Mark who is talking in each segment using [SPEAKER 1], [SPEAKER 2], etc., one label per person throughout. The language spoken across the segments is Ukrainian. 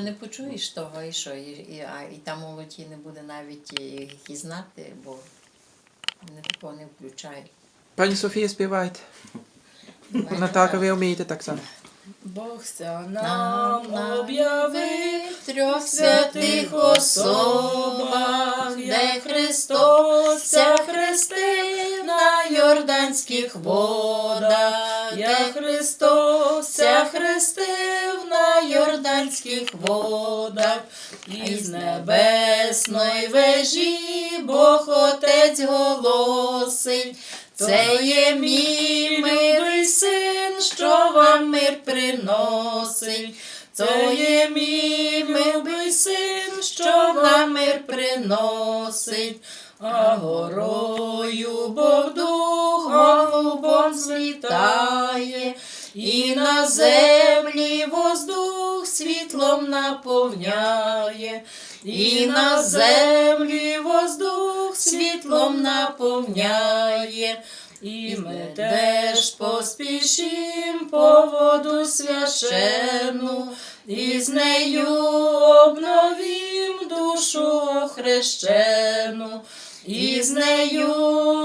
[SPEAKER 1] Не почуєш того, і що, і, і, а, і та молоді не буде навіть і, знати, бо вони такого не включають.
[SPEAKER 2] Пані Софія, співайте. Наталка, ви вмієте так само.
[SPEAKER 3] Бог ся
[SPEAKER 1] Нам
[SPEAKER 3] об'явив
[SPEAKER 1] трьох святих особах, де Христос ся хрестив на Йорданських водах, де Христос ся хрестив Йорданських водах, із небесної вежі Бог Отець голосить. Це є мій милий син, що вам мир приносить. Це є мій милий син, що вам мир приносить. А горою Бог дух голубом злітає, і на землі світлом наповняє, і на землі воздух світлом наповняє. І ми теж поспішим по воду священну, і з нею обновім душу охрещену, і з нею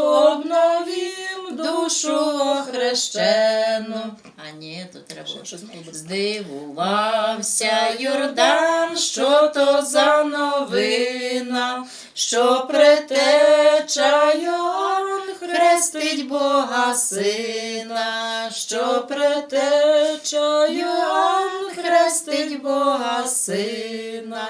[SPEAKER 1] обновім душу охрещену. Ні, то треба. Здивувався Йордан, що то за новина, що притеча Йордан хрестить Бога сина, що притеча Йордан хрестить Бога сина.